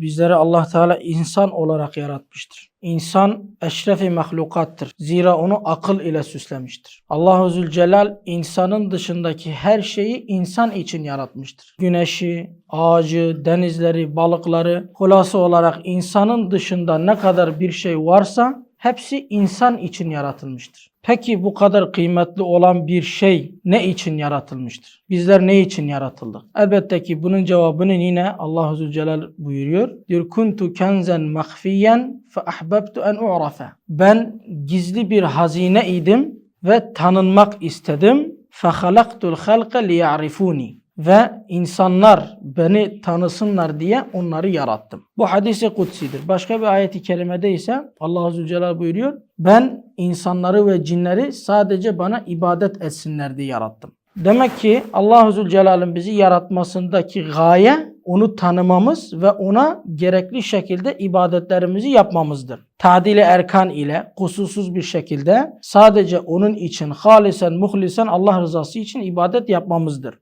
Bizleri Allah Teala insan olarak yaratmıştır. İnsan eşrefi mahlukattır. Zira onu akıl ile süslemiştir. Allahu Zülcelal insanın dışındaki her şeyi insan için yaratmıştır. Güneşi, ağacı, denizleri, balıkları, hulası olarak insanın dışında ne kadar bir şey varsa hepsi insan için yaratılmıştır. Peki bu kadar kıymetli olan bir şey ne için yaratılmıştır? Bizler ne için yaratıldık? Elbette ki bunun cevabını yine Allahu Zülcelal buyuruyor. Diyor kuntu kenzen mahfiyen fe ahbabtu en u'rafe. Ben gizli bir hazine idim ve tanınmak istedim. Halaktul halqa liya'rifuni ve insanlar beni tanısınlar diye onları yarattım. Bu hadisi kutsidir. Başka bir ayeti kerimede ise Allah Azze Celle buyuruyor. Ben insanları ve cinleri sadece bana ibadet etsinler diye yarattım. Demek ki Allah Zülcelal'in bizi yaratmasındaki gaye onu tanımamız ve ona gerekli şekilde ibadetlerimizi yapmamızdır. Tadili erkan ile kusursuz bir şekilde sadece onun için halisen muhlisen Allah rızası için ibadet yapmamızdır.